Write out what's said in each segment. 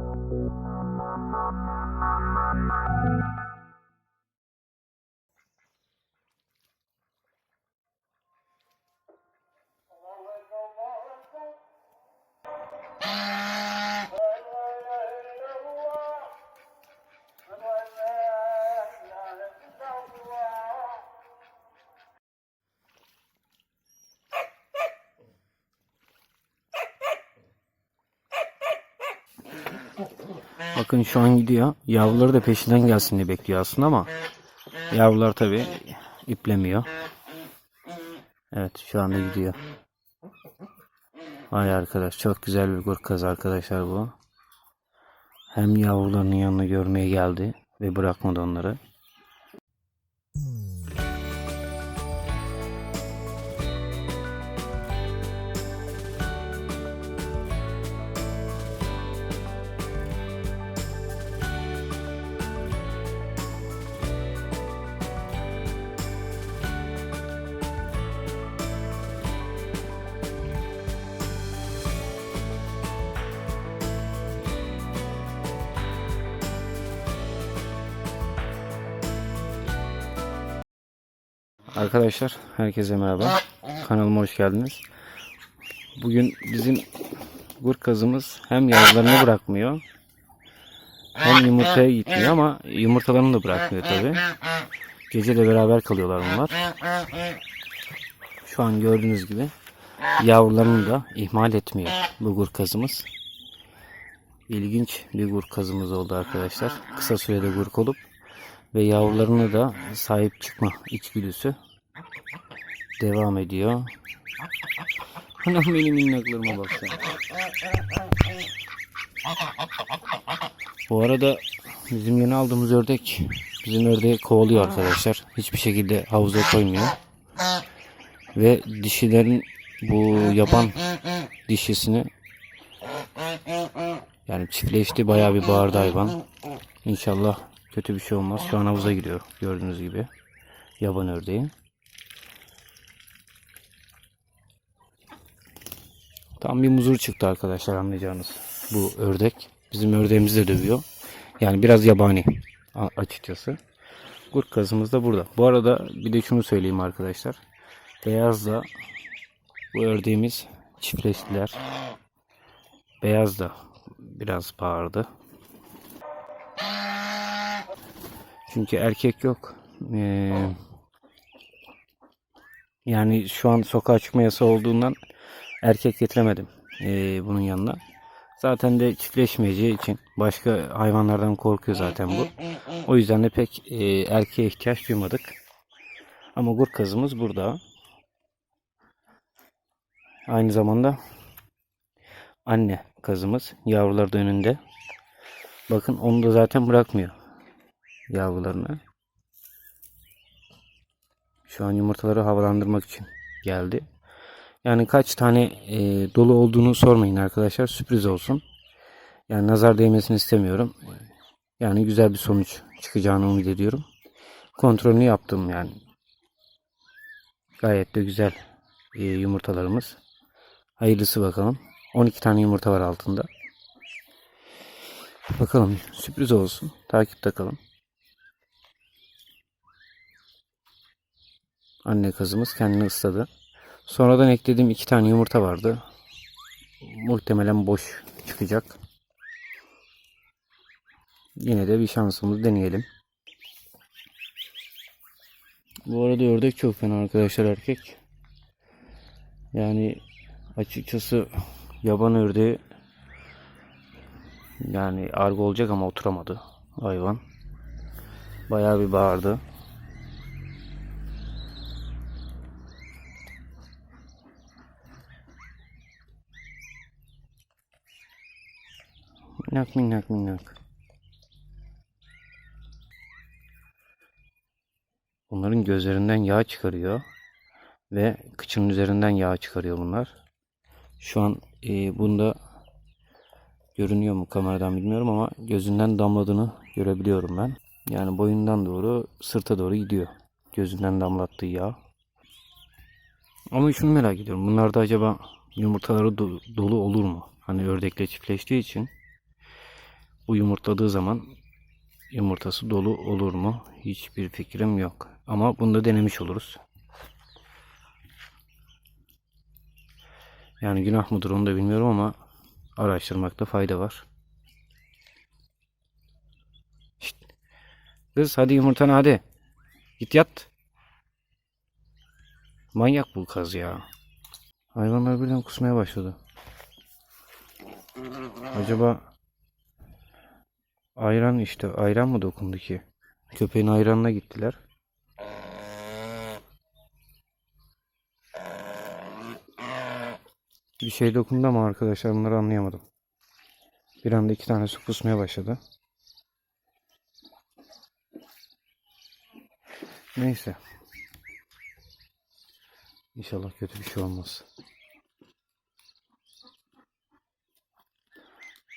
Thank you. Bakın şu an gidiyor. Yavruları da peşinden gelsin diye bekliyor aslında ama yavrular tabi iplemiyor. Evet şu anda gidiyor. Vay arkadaş çok güzel bir kaz arkadaşlar bu. Hem yavrularının yanına görmeye geldi ve bırakmadı onları. Arkadaşlar herkese merhaba. Kanalıma hoş geldiniz. Bugün bizim kazımız hem yavrularını bırakmıyor hem yumurtaya gitmiyor ama yumurtalarını da bırakmıyor tabi. Gece de beraber kalıyorlar bunlar. Şu an gördüğünüz gibi yavrularını da ihmal etmiyor bu kazımız. İlginç bir kazımız oldu arkadaşlar. Kısa sürede gurk olup ve yavrularına da sahip çıkma içgüdüsü devam ediyor. Anam benim minnaklarıma bak sen. Bu arada bizim yeni aldığımız ördek bizim ördeği kovalıyor arkadaşlar. Hiçbir şekilde havuza koymuyor. Ve dişilerin bu yaban dişisini yani çiftleşti bayağı bir bağırdı hayvan. İnşallah kötü bir şey olmaz. Şu an havuza giriyor gördüğünüz gibi. Yaban ördeği. Tam bir muzur çıktı arkadaşlar anlayacağınız. Bu ördek. Bizim ördeğimizi de dövüyor. Yani biraz yabani açıkçası. Kurt kazımız da burada. Bu arada bir de şunu söyleyeyim arkadaşlar. Beyazla bu ördeğimiz çiftleştiler. Beyaz da biraz bağırdı. Çünkü erkek yok. Ee, yani şu an sokağa çıkma yasağı olduğundan erkek getiremedim ee, bunun yanına. Zaten de çiftleşmeyeceği için başka hayvanlardan korkuyor zaten bu. O yüzden de pek e, erkeğe ihtiyaç duymadık. Ama gur kazımız burada. Aynı zamanda anne kazımız yavrular da önünde. Bakın onu da zaten bırakmıyor yavrularını. Şu an yumurtaları havalandırmak için geldi. Yani kaç tane e, dolu olduğunu sormayın arkadaşlar. Sürpriz olsun. Yani nazar değmesini istemiyorum. Yani güzel bir sonuç çıkacağını umut ediyorum. Kontrolünü yaptım yani. Gayet de güzel e, yumurtalarımız. Hayırlısı bakalım. 12 tane yumurta var altında. Bakalım sürpriz olsun. Takipte kalın. Anne kızımız kendini ısladı. Sonradan eklediğim iki tane yumurta vardı. Muhtemelen boş çıkacak. Yine de bir şansımızı deneyelim. Bu arada ördek çok fena arkadaşlar erkek. Yani açıkçası yaban ördeği yani argo olacak ama oturamadı hayvan. Bayağı bir bağırdı. Minnak minnak minnak. Bunların gözlerinden yağ çıkarıyor. Ve kıçının üzerinden yağ çıkarıyor bunlar. Şu an e, bunda görünüyor mu kameradan bilmiyorum ama gözünden damladığını görebiliyorum ben. Yani boyundan doğru sırta doğru gidiyor. Gözünden damlattığı yağ. Ama şunu merak ediyorum. Bunlarda acaba yumurtaları do- dolu olur mu? Hani ördekle çiftleştiği için bu yumurtladığı zaman yumurtası dolu olur mu? Hiçbir fikrim yok. Ama bunu da denemiş oluruz. Yani günah mıdır onu da bilmiyorum ama araştırmakta fayda var. Şşt. Kız hadi yumurtanı hadi. Git yat. Manyak bu kaz ya. Hayvanlar birden kusmaya başladı. Acaba ayran işte ayran mı dokundu ki? Köpeğin ayranına gittiler. Bir şey dokundu ama arkadaşlar bunları anlayamadım. Bir anda iki tane su kusmaya başladı. Neyse. İnşallah kötü bir şey olmaz.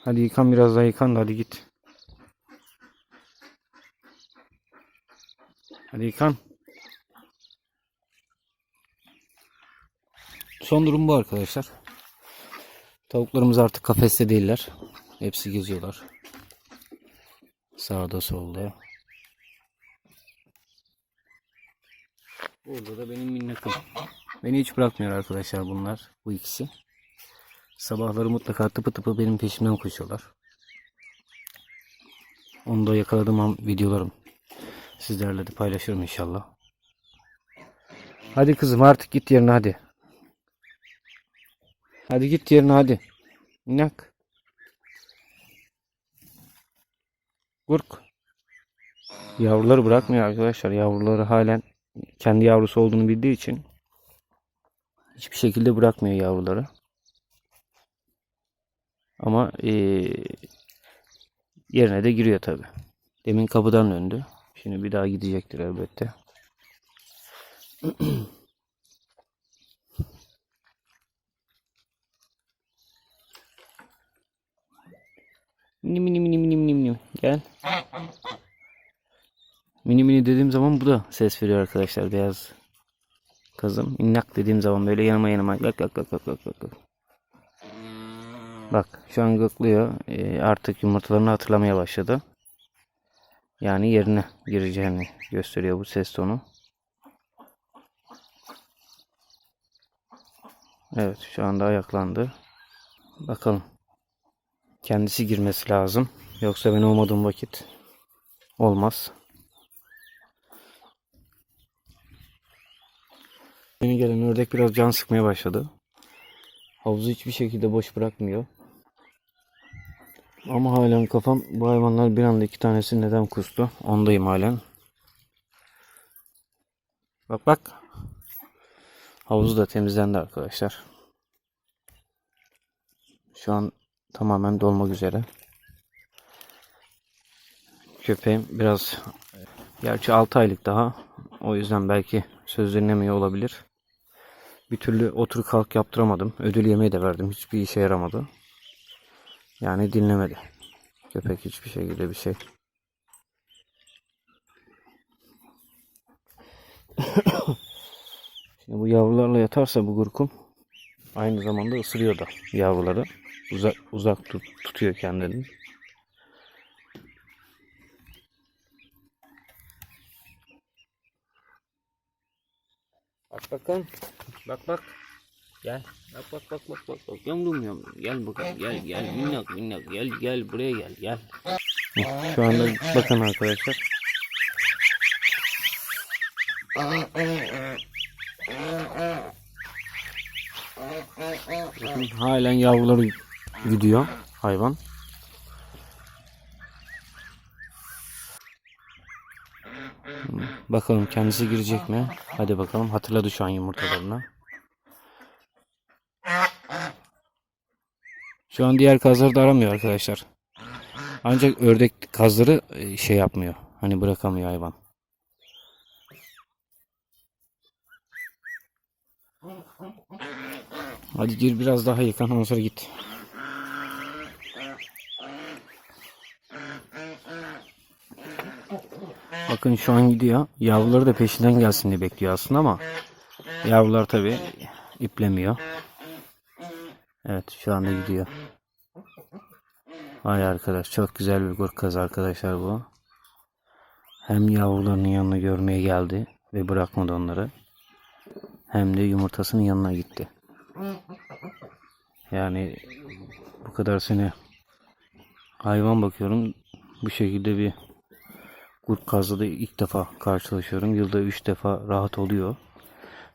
Hadi yıkan biraz daha yıkan da hadi git. Yıkan. Son durum bu arkadaşlar. Tavuklarımız artık kafeste değiller. Hepsi geziyorlar. Sağda solda. Burada da benim minnakım. Beni hiç bırakmıyor arkadaşlar bunlar. Bu ikisi. Sabahları mutlaka tıpı tıpı benim peşimden koşuyorlar. Onu da yakaladığım an videolarım. Sizlerle de paylaşırım inşallah. Hadi kızım artık git yerine hadi. Hadi git yerine hadi. İnak. Gurk. Yavruları bırakmıyor arkadaşlar. Yavruları halen kendi yavrusu olduğunu bildiği için hiçbir şekilde bırakmıyor yavruları. Ama eee, yerine de giriyor tabi. Demin kapıdan döndü. Şimdi bir daha gidecektir elbette. Mini mini mini mini mini mini. Gel. Mini mini dediğim zaman bu da ses veriyor arkadaşlar beyaz kızım. İnnak dediğim zaman böyle yanıma yanıma gak gak gak gak gak gak. Bak şu an gıklıyor. Ee, artık yumurtalarını hatırlamaya başladı. Yani yerine gireceğini gösteriyor bu ses tonu. Evet şu anda ayaklandı. Bakalım. Kendisi girmesi lazım. Yoksa ben olmadığım vakit olmaz. Yeni gelen ördek biraz can sıkmaya başladı. Havuzu hiçbir şekilde boş bırakmıyor. Ama halen kafam bu hayvanlar bir anda iki tanesi neden kustu? Ondayım halen. Bak bak. Havuzu da temizlendi arkadaşlar. Şu an tamamen dolmak üzere. Köpeğim biraz gerçi 6 aylık daha. O yüzden belki söz dinlemiyor olabilir. Bir türlü otur kalk yaptıramadım. Ödül yemeği de verdim. Hiçbir işe yaramadı. Yani dinlemedi. Köpek hiçbir şekilde bir şey. Şimdi bu yavrularla yatarsa bu gurkum aynı zamanda ısırıyor da yavruları. Uzak uzak tut, tutuyor kendini. Bak bakalım. Bak bak. Gel. Bak bak bak bak bak. bak. Yavrum yavrum. Gel bakalım. Gel gel. Minnak minnak. Gel gel buraya gel. Gel. Şu anda bakın arkadaşlar. Bakın halen yavruları gidiyor hayvan. Bakalım kendisi girecek mi? Hadi bakalım. Hatırladı şu an yumurtalarını. Şu an diğer kazları da aramıyor arkadaşlar. Ancak ördek kazları e, şey yapmıyor. Hani bırakamıyor hayvan. Hadi gir biraz daha yıkan ondan sonra git. Bakın şu an gidiyor. Yavruları da peşinden gelsin diye bekliyor aslında ama yavrular tabi iplemiyor. Evet şu anda gidiyor. Vay arkadaş çok güzel bir kaz arkadaşlar bu. Hem yavrularının yanına görmeye geldi ve bırakmadı onları. Hem de yumurtasının yanına gitti. Yani bu kadar sene hayvan bakıyorum. Bu şekilde bir kazla da ilk defa karşılaşıyorum. Yılda 3 defa rahat oluyor.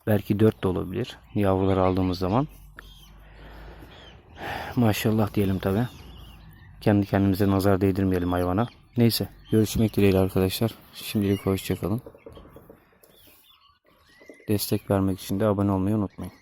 Belki 4 de olabilir. Yavruları aldığımız zaman. Maşallah diyelim tabi. Kendi kendimize nazar değdirmeyelim hayvana. Neyse görüşmek dileğiyle arkadaşlar. Şimdilik hoşçakalın. Destek vermek için de abone olmayı unutmayın.